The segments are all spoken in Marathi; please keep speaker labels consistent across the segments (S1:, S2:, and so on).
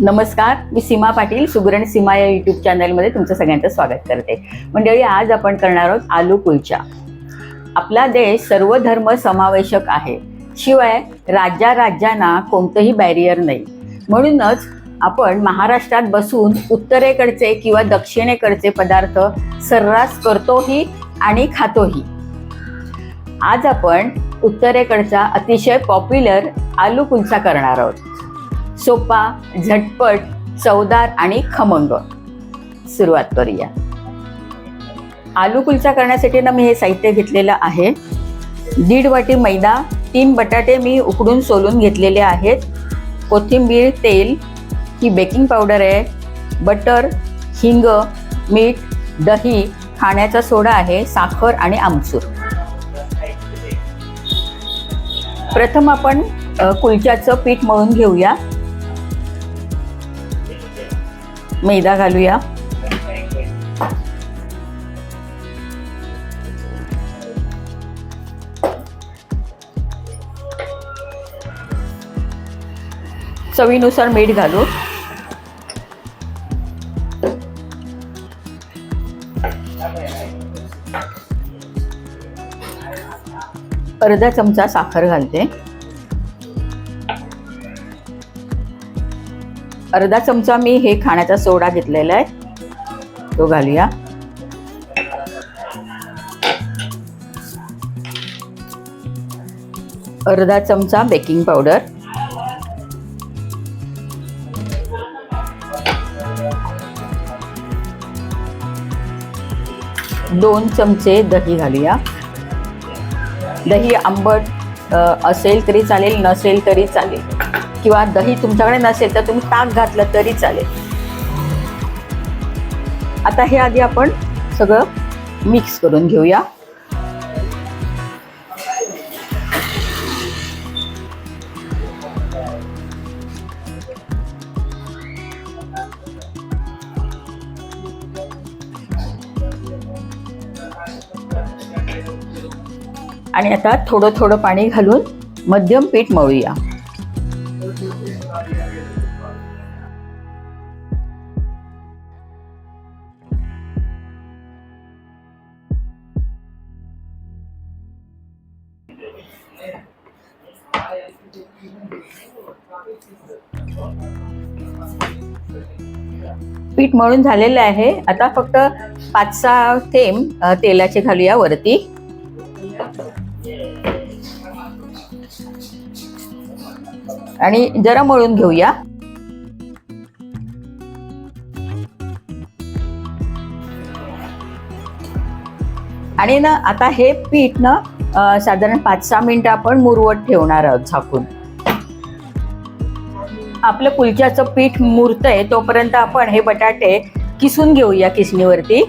S1: नमस्कार मी सीमा पाटील सुगरण सीमा या यूट्यूब चॅनलमध्ये तुमचं सगळ्यांचं स्वागत करते. मंडळी आज आपण करणार आहोत आलू कुलचा. आपला देश सर्व धर्म समावेशक आहे. शिवाय राज्या राज्यांना कोणतंही बॅरियर नाही. म्हणूनच आपण महाराष्ट्रात बसून उत्तरेकडचे किंवा दक्षिणेकडचे पदार्थ सर्रास करतोही आणि खातोही. आज आपण उत्तरेकडचा अतिशय पॉप्युलर आलू कुलचा करणार आहोत. सोपा झटपट चवदार आणि खमंग. सुरुवात करूया. आलू कुलचा करण्यासाठी ना मी हे साहित्य घेतलेलं आहे. दीड वाटी मैदा तीन बटाटे मी उकडून सोलून घेतलेले आहेत. कोथिंबीर तेल ही बेकिंग पावडर आहे. बटर हिंग मीठ दही खाण्याचा सोडा आहे साखर आणि आमचूर. प्रथम आपण कुलच्याचं पीठ मळून घेऊया. मैदा घालूया चवीनुसार मीठ घालू अर्धा चमचा साखर घालते. अर्धा चमचा मी हे खाण्याचा सोडा घेतलेला आहे. तो घालूया. अर्धा चमचा बेकिंग पावडर. दोन चमचे दही घालूया. दही आंबट असेल तरी चालेल नसेल तरी चालेल. किंवा दही तुमच्याकडे नसेल तर तुम्ही ताक घातलं तरी चालेल. आता हे आधी आपण सगळं मिक्स करून घेऊया. आणि आता थोडं थोडं पाणी घालून मध्यम पीठ मळूया. पीठ मळून झालेलं आहे. आता फक्त पाच सहा थेंब तेलाचे घालूया वरती. आणि जरा मळून घेऊया. आणि ना आता हे पीठ ना साधारण पाच सहा मिनिटं आपण मुरवत ठेवणार आहोत झाकून. आपलं कुलच्याचं पीठ मुरतंय तोपर्यंत आपण हे बटाटे किसून घेऊया किसणीवरती.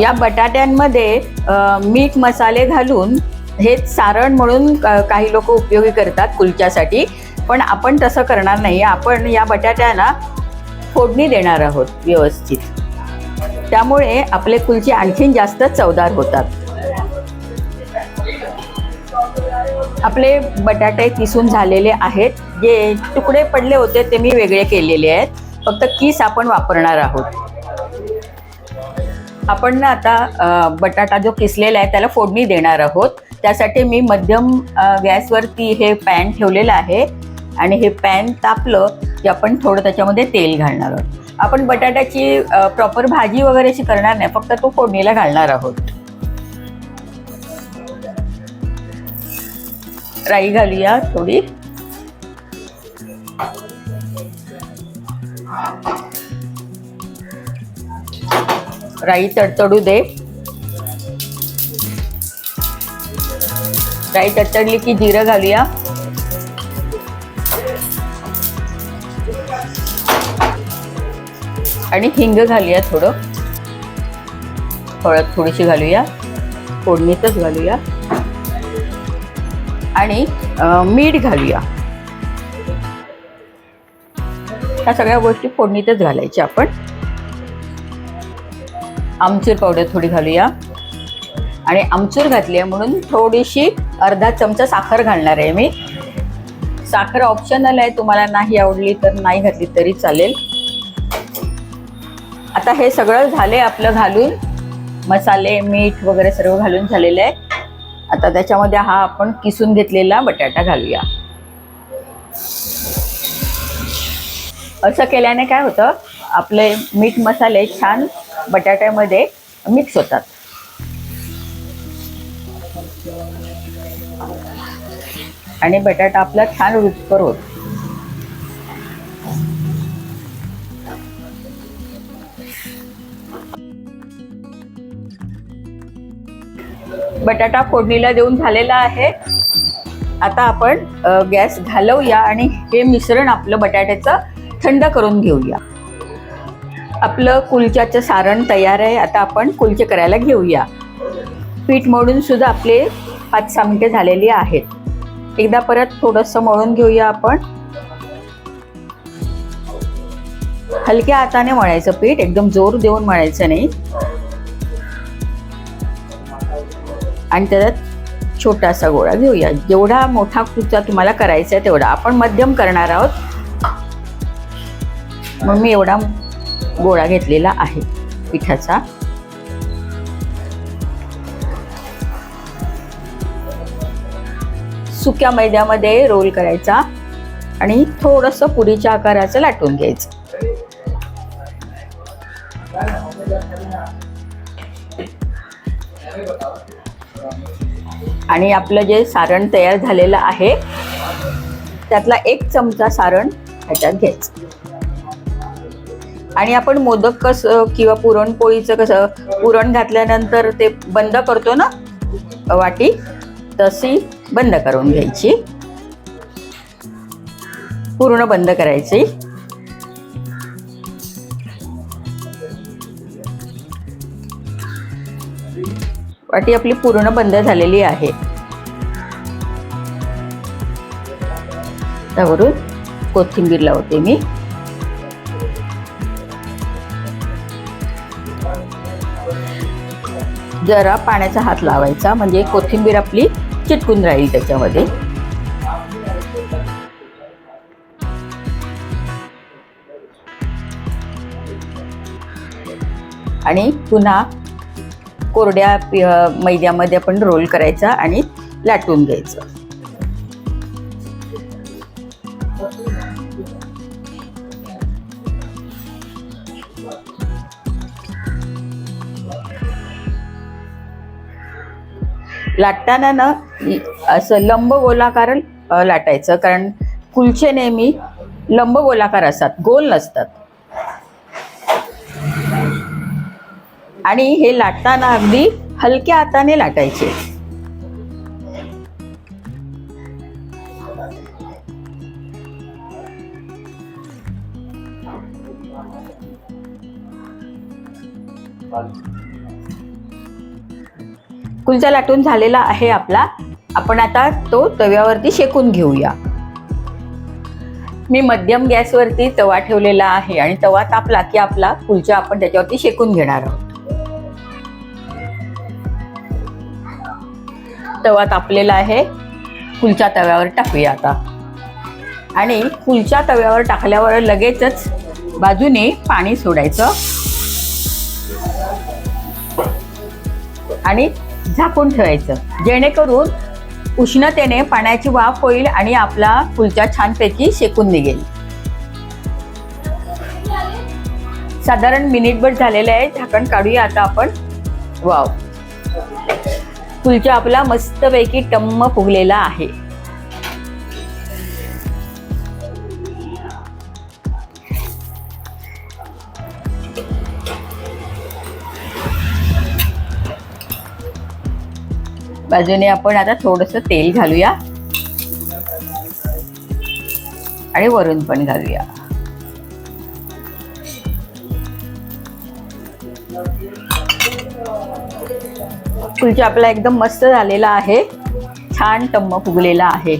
S1: या बटाट्यांमध्ये मीठ मसाले घालून हे सारण म्हणून काही लोक उपयोगी करतात कुलच्यासाठी. पण आपण तसं करणार नाही. आपण या बटाट्याला फोडणी देणार आहोत व्यवस्थित. त्यामुळे आपले कुलचे आणखीन जास्त चवदार होतात. आपले बटाटे किसून झालेले आहेत. जे तुकडे पडले होते ते मी वेगळे केलेले आहेत. फक्त किस आपण वापरणार आहोत. आपण ना आता बटाटा जो किसलेला आहे त्याला फोडणी देणार आहोत. त्यासाठी मी मध्यम गॅसवरती हे पॅन ठेवलेलं आहे. आणि हे पॅन तापलं की आपण थोडं त्याच्यामध्ये तेल घालणार आहोत. आपण बटाट्याची प्रॉपर भाजी वगैरे अशी करणार नाही. फक्त तो फोडणीला घालणार आहोत. राई घालूया थोडी. राई तडतडू दे. राई तडतडली की जिरं घालूया. आणि हिंग घालूया थोडं. हळद थोडीशी घालूया. फोडणीतच घालूया. आणि मीठ घालूया. ह्या सगळ्या गोष्टी फोडणीतच घालायच्या आपण. आमचूर पावडर थोडी घालूया. आणि आमचूर घातली आहे म्हणून थोडीशी अर्धा चमचा साखर घालणार आहे मी. साखर ऑप्शनल आहे तुम्हाला नाही आवडली तर नाही घातली तरी चालेल. आता हे सगळं झाले आपलं घालून. मसाले मीठ वगैरे सर्व घालून झालेलं आहे. आता त्याच्यामध्ये हा आपण किसून घेतलेला बटाटा घालूया. असं केल्याने काय होतं आपले मीठ मसाले छान बटाट्यामध्ये मिक्स होतात. आणि बटाटा आपला छान रुचकर होतो. बटाटा फोडणीला देऊन झालेला आहे. आता आपण गॅस घालवूया आणि हे मिश्रण आपलं बटाट्याचं थंड करून घेऊया. आपलं कुलच्याचं सारण तयार आहे. आता आपण कुलचे करायला घेऊया. पीठ मळून सुद्धा आपले पाच सहा मिनटे झालेली आहेत. एकदा परत थोडंसं मळून घेऊया आपण. हलक्या हाताने मळायचं पीठ. एकदम जोर देऊन मळायचं नाही. आणि त्याच्यात छोटासा गोळा घेऊया. जेवढा मोठा कुचा तुम्हाला करायचा आहे तेवढा. आपण मध्यम करणार आहोत. मग मी एवढा गोळा घेतलेला आहे पिठाचा. सुक्या मैद्यामध्ये रोल करायचा आणि थोडंसं पुरीच्या आकाराचं लाटून घ्यायचं. आणि आपलं जे सारण तयार झालेलं आहे त्यातला एक चमचा सारण ह्याच्यात घ्यायचं. आणि आपण मोदक कसं किंवा पुरणपोळीचं कसं पुरण घातल्यानंतर ते बंद करतो ना वाटी तशी बंद करून घ्यायची. पूर्ण बंद करायची. वाटी आपली पूर्ण बंद झालेली आहे. त्यावरून कोथिंबीर लावते मी. जरा पाण्याचा हात लावायचा म्हणजे कोथिंबीर आपली चिटकून राहील त्याच्यामध्ये. आणि पुन्हा कोरड्या मैद्यामध्ये आपण रोल करायचा आणि लाटून घ्यायचं. लाटताना ना असं लंब गोलाकार लाटायचं. कारण कुलचे नेहमी लंब गोलाकार असतात गोल नसतात. आणि हे लाटताना अगदी हलक्या हाताने लाटायचे. कुलचा लाटून झालेला आहे आपला. आपण आता तो तव्यावरती शेकून घेऊया. मी मध्यम गॅसवरती तवा ठेवलेला आहे आणि तवा तापला की आपला कुलचा आपण त्याच्यावरती शेकून घेणार आहोत. तवा तापलेला आहे. कुलच्या तव्यावर टाकूया आता. आणि कुलच्या तव्यावर टाकल्यावर लगेचच बाजूने पाणी सोडायचं. आणि झाकून ठेवायचं. जेणेकरून उष्णतेने पाण्याची वाफ होईल आणि आपला कुलचा छानपैकी शेकून निघेल. साधारण मिनिटभर झालेलं आहे. झाकण काढूया आता आपण. वाव. कुलचा आपला मस्तपैकी टम्म फुगलेला आहे. बाजूने आपण आता थोडस तेल घालूया. आणि वरून पण घालूया. कुलचा आपला एकदम मस्त झालेला आहे. छान टम्म फुगलेला आहे.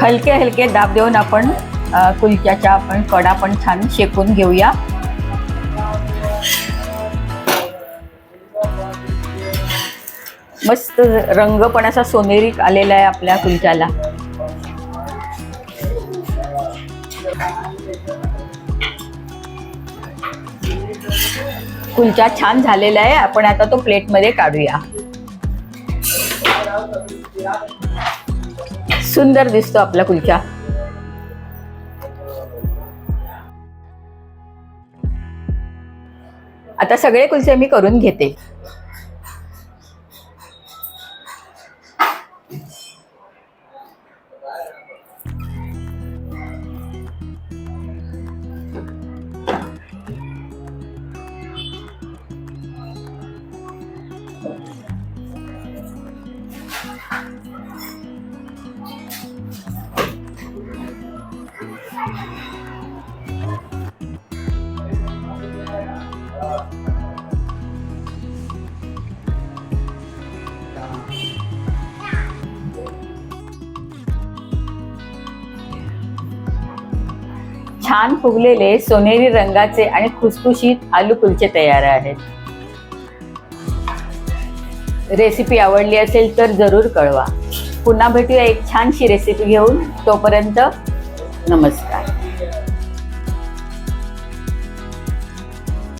S1: हलके हलके दाब देऊन आपण कुलच्याच्या आपण कडा पण छान शेकून घेऊया. मस्त रंग पण असा सोनेरी आलेला आहे आपल्या कुलच्याला. कुलचा छान झालेला आहे. आपण आता तो प्लेटमध्ये काढूया. सुंदर दिसतो आपला कुलचा. आता सगळे कुलचे मी करून घेते. छान फुगलेले सोनेरी रंगाचे आणि खुसखुशीत आलू कुलचे तयार आहेत. रेसिपी आवडली असेल तर जरूर कळवा. पुन्हा भेटूया एक छानशी रेसिपी घेऊन. तोपर्यंत नमस्कार.